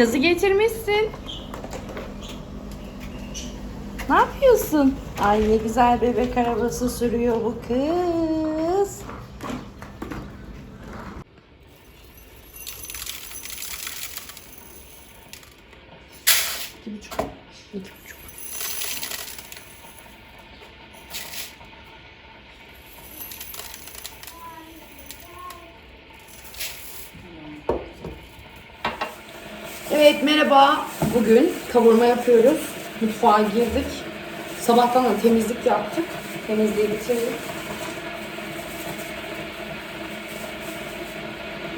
Yazı getirmişsin. Ne yapıyorsun? Ay ne güzel bebek arabası sürüyor bu kız. İki buçuk. İki buçuk. Evet merhaba. Bugün kavurma yapıyoruz. Mutfağa girdik. Sabahtan da temizlik yaptık. Temizliği bitirdik.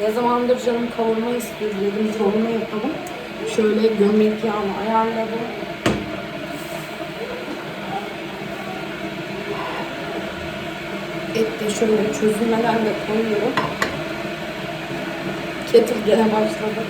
Ne zamandır canım kavurma istiyor dedim kavurma yapalım. Şöyle gömlek yağını ayarladım. Et de şöyle çözülmeden de koyuyorum. Kettle gene başladı.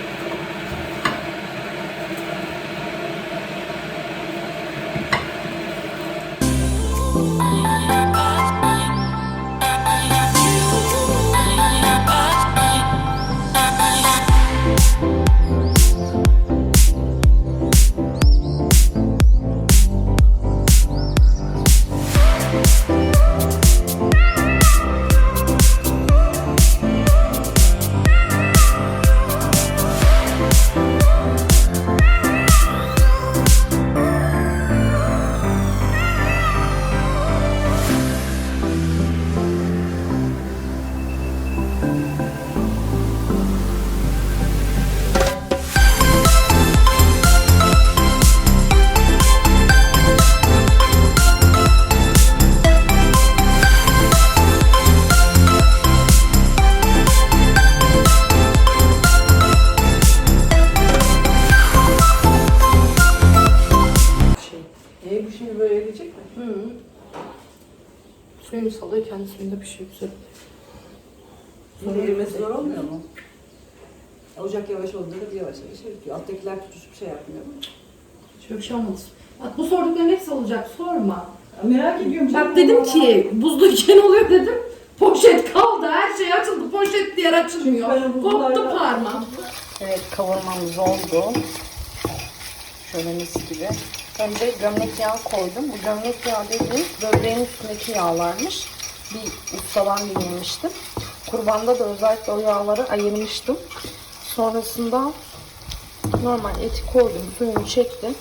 Şey güzel. Sonra erimesi zor olmuyor mu? Ocak yavaş olduğunda da bir yavaş yavaş eritiyor. Alttakiler tutuşup şey yapmıyor mu? Bir şey olmaz. Bak bu sordukların hepsi olacak sorma. Ya merak ediyorum. Bak dedim ki buzluyken oluyor dedim. Poşet kaldı her şey açıldı poşet diğer açılmıyor. Koptu parmağım. Evet kavurmamız oldu. Şöyle mis gibi. Önce gömlek yağı koydum. Bu gömlek yağı dediğim böbreğin üstündeki yağlarmış. Bir ustadan dinlemiştim. Kurbanda da özellikle o yağları ayırmıştım. Sonrasında normal eti koydum. Suyunu çekti.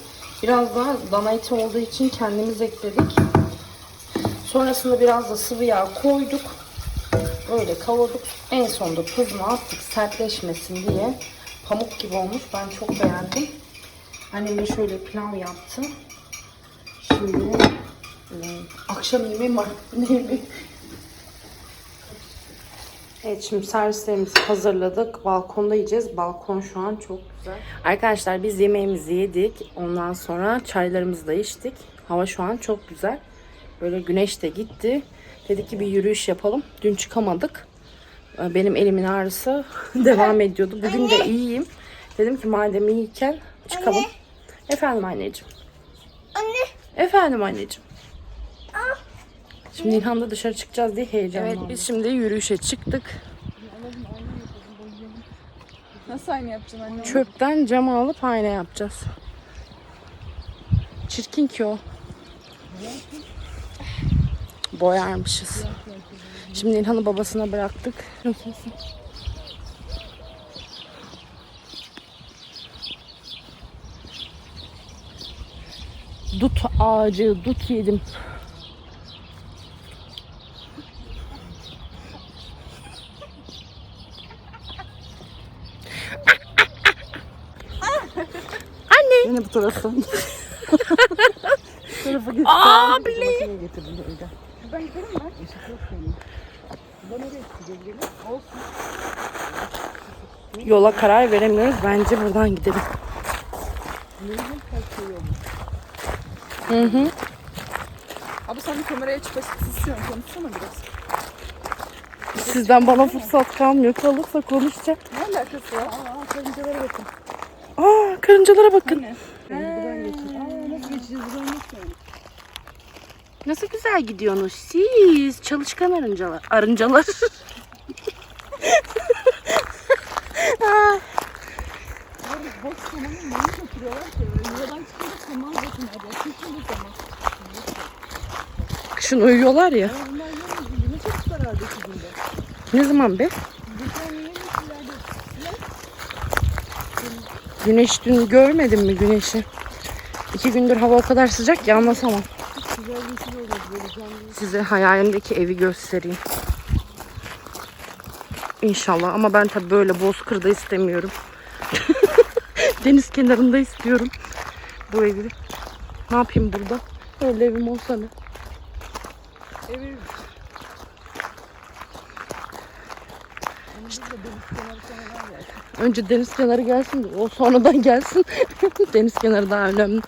Biraz daha dana eti olduğu için kendimiz ekledik. Sonrasında biraz da sıvı yağ koyduk. Böyle kavurduk. En sonunda tuzunu attık sertleşmesin diye. Pamuk gibi olmuş. Ben çok beğendim. Annem de şöyle pilav yaptı. Şimdi e, akşam yemeği var. Evet şimdi servislerimizi hazırladık. Balkonda yiyeceğiz. Balkon şu an çok güzel. Arkadaşlar biz yemeğimizi yedik. Ondan sonra çaylarımızı da içtik. Hava şu an çok güzel. Böyle güneş de gitti. Dedik ki bir yürüyüş yapalım. Dün çıkamadık. Ee, Benim elimin ağrısı devam ediyordu. Bugün de iyiyim. Dedim ki madem iyiyken çıkalım. Efendim anneciğim. Anne. Efendim anneciğim. Şimdi İlhan'da dışarı çıkacağız diye heyecanlandım. Evet biz şimdi yürüyüşe çıktık. Nasıl aynı yapacaksın anne? Çöpten cam alıp ayna yapacağız. Çirkin ki o. Boyarmışız. Şimdi İlhan'ı babasına bıraktık. Dut ağacı, dut yedim. Anne. Yine bu tarafa. bu tarafa getir. Aa, bile. bile. getirdim öyle. Ben giderim mi? Işık yok senin. Ben nereye gideceğiz gene? Olsun. Yola karar veremiyoruz. Bence buradan gidelim. Hı hı. Abi sen bir kameraya istiyorsun. Konuşsana biraz. Sizden bana fırsat kalmıyor. Kalırsa konuşacağım. Ne alakası var? Aa karıncalara bakın. Aa karıncalara bakın. Buradan geçin. Aa nasıl güzel gidiyorsunuz siz. Çalışkan arıncalar. Arıncalar. Boş sana Diyorlar ki yuvadan çıkınca saman zaten arıyor. Kışın da saman. Kışın uyuyorlar ya. Bunlar yalnız çok. Ne zaman be? Güneş dün görmedin mi güneşi? İki gündür hava o kadar sıcak ki anlatamam. Size hayalimdeki evi göstereyim. İnşallah ama ben tabii böyle bozkırda istemiyorum. Deniz kenarında istiyorum bu evi. Ne yapayım burada? Öyle evim olsa ne? Evi işte deniz kenarı kenarı var ya. Önce deniz kenarı gelsin o sonradan gelsin. deniz kenarı daha önemli.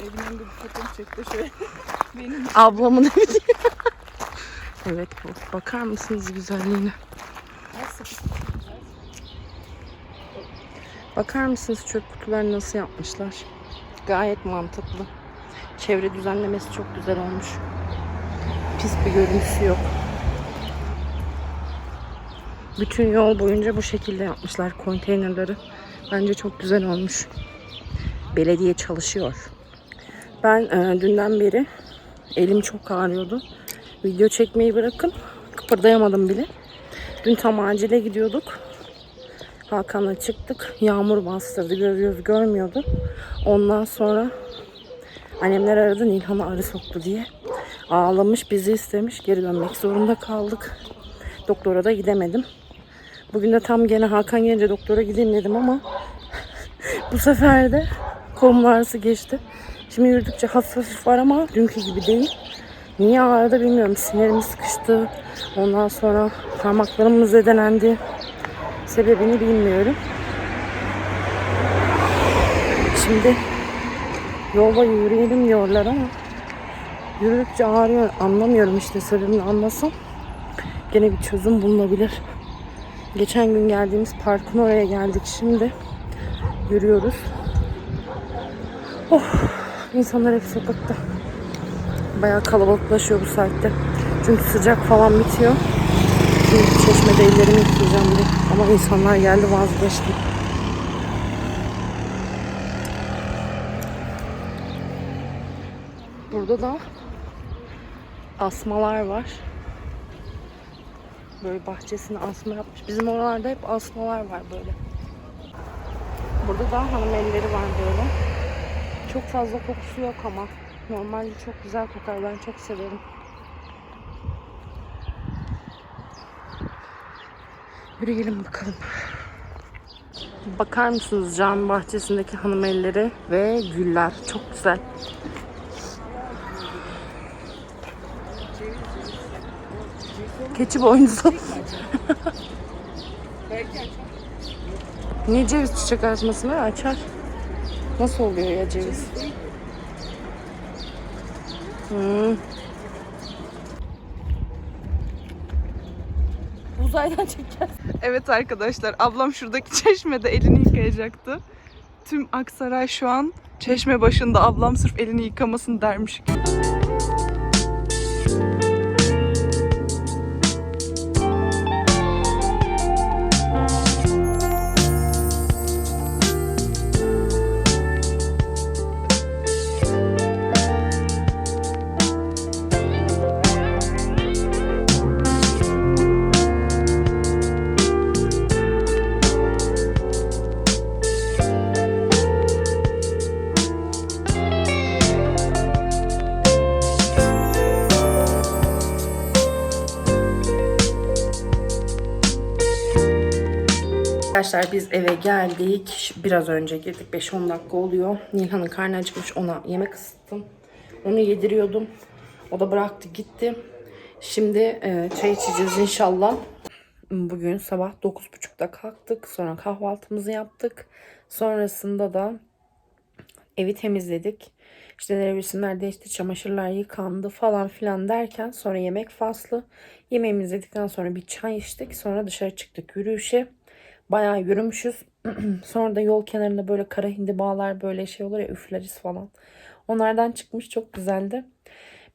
Evin bir fotoğraf çekti şöyle. Benim Ablamın evi diye. evet bu. Bakar mısınız güzelliğine? Bakar mısınız çöp kutularını nasıl yapmışlar? Gayet mantıklı. Çevre düzenlemesi çok güzel olmuş. Pis bir görüntüsü yok. Bütün yol boyunca bu şekilde yapmışlar konteynerleri. Bence çok güzel olmuş. Belediye çalışıyor. Ben e, dünden beri elim çok ağrıyordu. Video çekmeyi bırakın. Kıpırdayamadım bile. Dün tam acile gidiyorduk. Hakan'la çıktık. Yağmur bastırdı. Göz görmüyordu. Ondan sonra annemler aradı Nilhan'a arı soktu diye. Ağlamış bizi istemiş. Geri dönmek zorunda kaldık. Doktora da gidemedim. Bugün de tam gene Hakan gelince doktora gideyim dedim ama bu sefer de kolum geçti. Şimdi yürüdükçe hafif hafif var ama dünkü gibi değil. Niye ağrıdı bilmiyorum. Sinirim sıkıştı. Ondan sonra parmaklarım mı zedelendi. Sebebini bilmiyorum. Şimdi yolda yürüyelim diyorlar ama yürüdükçe ağrıyor. Anlamıyorum işte sebebini anlasam. Gene bir çözüm bulunabilir. Geçen gün geldiğimiz parkın oraya geldik şimdi. Yürüyoruz. Oh, insanlar hep sokakta. Bayağı kalabalıklaşıyor bu saatte. Çünkü sıcak falan bitiyor. Şimdi çeşmede ellerimi yıkayacağım diye. Ama insanlar geldi vazgeçtim. Burada da asmalar var. Böyle bahçesine asma yapmış. Bizim oralarda hep asmalar var böyle. Burada da hanım elleri var böyle. Çok fazla kokusu yok ama. Normalde çok güzel kokar. Ben çok severim. Yürüyelim bakalım. Bakar mısınız cami bahçesindeki hanım elleri ve güller. Çok güzel. Keçi boynuzu. Niye ceviz çiçek açması var? Açar. Nasıl oluyor ya ceviz? Hmm. Uzaydan çekeceğiz. Evet arkadaşlar ablam şuradaki çeşmede elini yıkayacaktı. Tüm Aksaray şu an çeşme başında ablam sırf elini yıkamasın dermiş. Arkadaşlar biz eve geldik. Biraz önce girdik. 5-10 dakika oluyor. Nilhan'ın karnı acıkmış. Ona yemek ısıttım. Onu yediriyordum. O da bıraktı gitti. Şimdi e, çay içeceğiz inşallah. Bugün sabah 9.30'da kalktık. Sonra kahvaltımızı yaptık. Sonrasında da evi temizledik. İşte nevresimler değişti, çamaşırlar yıkandı falan filan derken sonra yemek faslı. Yemeğimizi yedikten sonra bir çay içtik. Sonra dışarı çıktık yürüyüşe. Bayağı yürümüşüz. sonra da yol kenarında böyle kara hindibalar böyle şey olur ya üfleriz falan. Onlardan çıkmış çok güzeldi.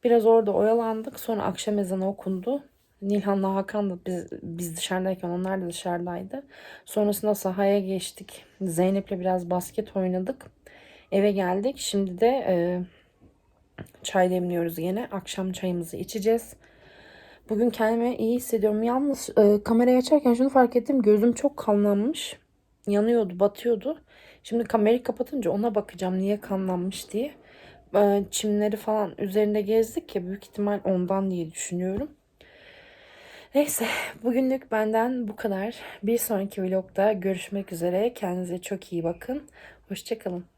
Biraz orada oyalandık. Sonra akşam ezanı okundu. Nilhan'la Hakan da biz, biz dışarıdayken onlar da dışarıdaydı. Sonrasında sahaya geçtik. Zeynep'le biraz basket oynadık. Eve geldik. Şimdi de e, çay demliyoruz yine. Akşam çayımızı içeceğiz. Bugün kendimi iyi hissediyorum. Yalnız e, kamerayı açarken şunu fark ettim. Gözüm çok kanlanmış. Yanıyordu, batıyordu. Şimdi kamerayı kapatınca ona bakacağım niye kanlanmış diye. E, çimleri falan üzerinde gezdik ya büyük ihtimal ondan diye düşünüyorum. Neyse bugünlük benden bu kadar. Bir sonraki vlogda görüşmek üzere. Kendinize çok iyi bakın. Hoşçakalın.